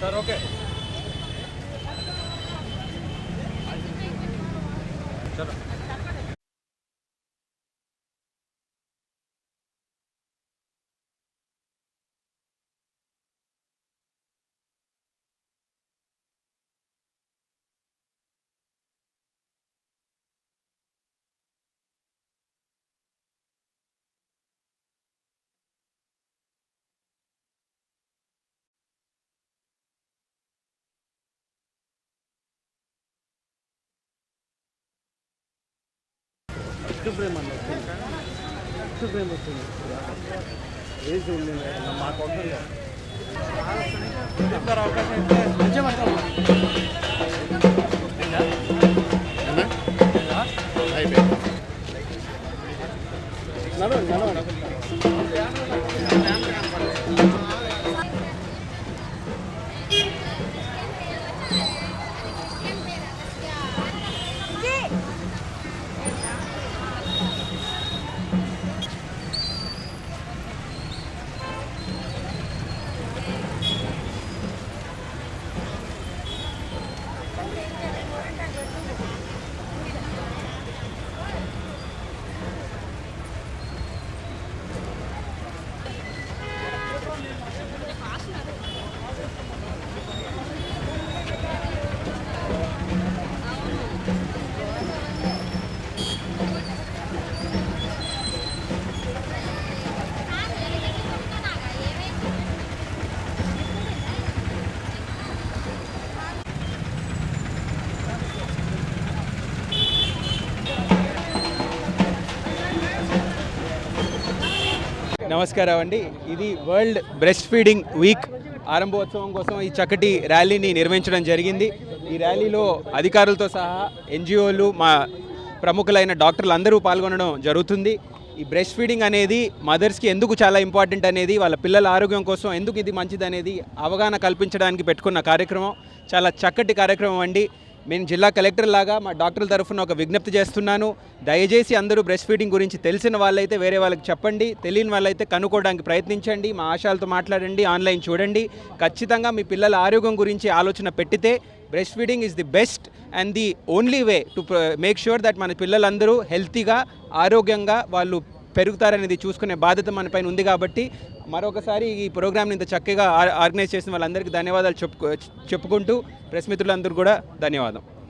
Sir okay. चलो। First frame అన్న first frame వచ్చింది ఏజ్ ఉంది. మాకు అవకాశం ఇస్తే నడవండి నడవండి. నమస్కారం అండి. ఇది వరల్డ్ బ్రెస్ట్ ఫీడింగ్ వీక్ ఆరంభోత్సవం కోసం ఈ చక్కటి ర్యాలీని నిర్వహించడం జరిగింది. ఈ ర్యాలీలో అధికారులతో సహా ఎన్జిఓలు మా ప్రముఖులైన డాక్టర్లు అందరూ పాల్గొనడం జరుగుతుంది. ఈ బ్రెస్ట్ ఫీడింగ్ అనేది మదర్స్కి ఎందుకు చాలా ఇంపార్టెంట్ అనేది వాళ్ళ పిల్లల ఆరోగ్యం కోసం ఎందుకు ఇది మంచిది అనేది అవగాహన కల్పించడానికి పెట్టుకున్న కార్యక్రమం. చాలా చక్కటి కార్యక్రమం అండి. నేను జిల్లా కలెక్టర్ లాగా మా డాక్టర్ల తరఫున ఒక విజ్ఞప్తి చేస్తున్నాను. దయచేసి అందరూ బ్రెస్ట్ ఫీడింగ్ గురించి తెలిసిన వాళ్ళైతే వేరే వాళ్ళకి చెప్పండి. తెలియని వాళ్ళైతే కనుక్కోవడానికి ప్రయత్నించండి. మా ఆశాలతో మాట్లాడండి. ఆన్లైన్ చూడండి. ఖచ్చితంగా మీ పిల్లల ఆరోగ్యం గురించి ఆలోచన పెట్టితే breastfeeding is the best and the only way to make sure that మన పిల్లలందరూ హెల్తీగా ఆరోగ్యంగా వాళ్ళు పెరుగుతారనేది చూసుకునే బాధ్యత మన పైన ఉంది కాబట్టి మరొకసారి ఈ ప్రోగ్రామ్ని ఇంత చక్కగా ఆర్గనైజ్ చేసిన వాళ్ళందరికీ ధన్యవాదాలు చెప్పుకో చెప్పుకుంటూ ప్రెస్ మిత్రులందరూ కూడా ధన్యవాదం.